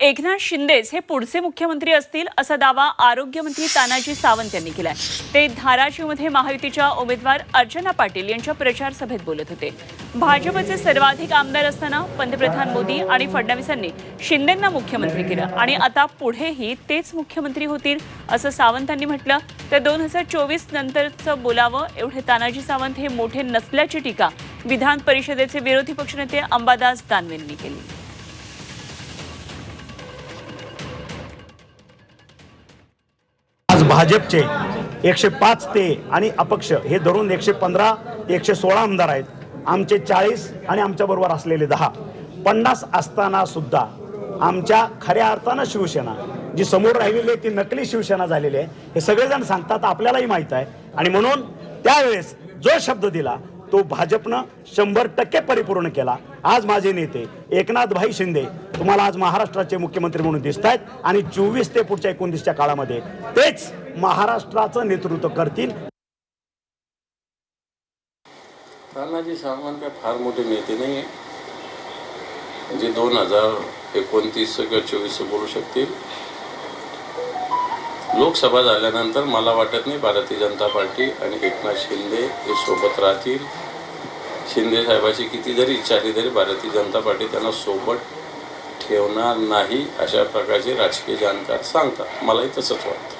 एकनाथ शिंदेच हे पुढचे मुख्यमंत्री असतील असा दावा आरोग्यमंत्री तानाजी सावंत यांनी केलाय. ते धाराशिवमध्ये महायुतीच्या उमेदवार अर्चना पाटील यांच्या प्रचार सभेत बोलत होते. भाजपचे सर्वाधिक आमदार असताना पंतप्रधान मोदी आणि फडणवीसांनी शिंदेंना मुख्यमंत्री केलं आणि आता पुढेही तेच मुख्यमंत्री होतील असं सावंतांनी म्हटलं. तर दोन हजार चोवीस नंतरचं बोलावं एवढे तानाजी सावंत हे मोठे नसल्याची टीका विधान परिषदेचे विरोधी पक्षनेते अंबादास दानवेंनी केली. भाजपचे एकशे पाच ते आणि अपक्ष हे धरून एकशे पंधरा एकशे सोळा आमदार आहेत. आमचे चाळीस आणि आमच्याबरोबर असलेले दहा. पन्नास असताना सुद्धा आमच्या खऱ्या अर्थानं शिवसेना जी समोर राहिलेली आहे ती नकली शिवसेना झालेली आहे हे सगळेजण सांगतात आपल्यालाही माहीत आहे. आणि म्हणून त्यावेळेस जो शब्द दिला तो भाजपनं शंभर टक्के परिपूर्ण केला. आज माझे नेते एकनाथ भाई शिंदे तुम्हाला आज महाराष्ट्राचे मुख्यमंत्री म्हणून दिसत आहेत आणि चोवीस ते पुढच्या एकोणतीसच्या काळामध्ये तेच महाराष्ट्राचं नेतृत्व करतील. तानाजी सावंत काय फार मोठे नेते नाही आहे जे दोन हजार एकोणतीस किंवा चोवीस बोलू शकतील. लोकसभा झाल्यानंतर मला वाटत नाही भारतीय जनता पार्टी आणि एकनाथ शिंदे हे सोबत राहतील. शिंदे साहेबाची किती जरी इच्छा आली तरी भारतीय जनता पार्टी त्यांना सोबत ठेवणार नाही अशा प्रकारचे राजकीय जाणकार सांगतात. मलाही तसंच वाटतं.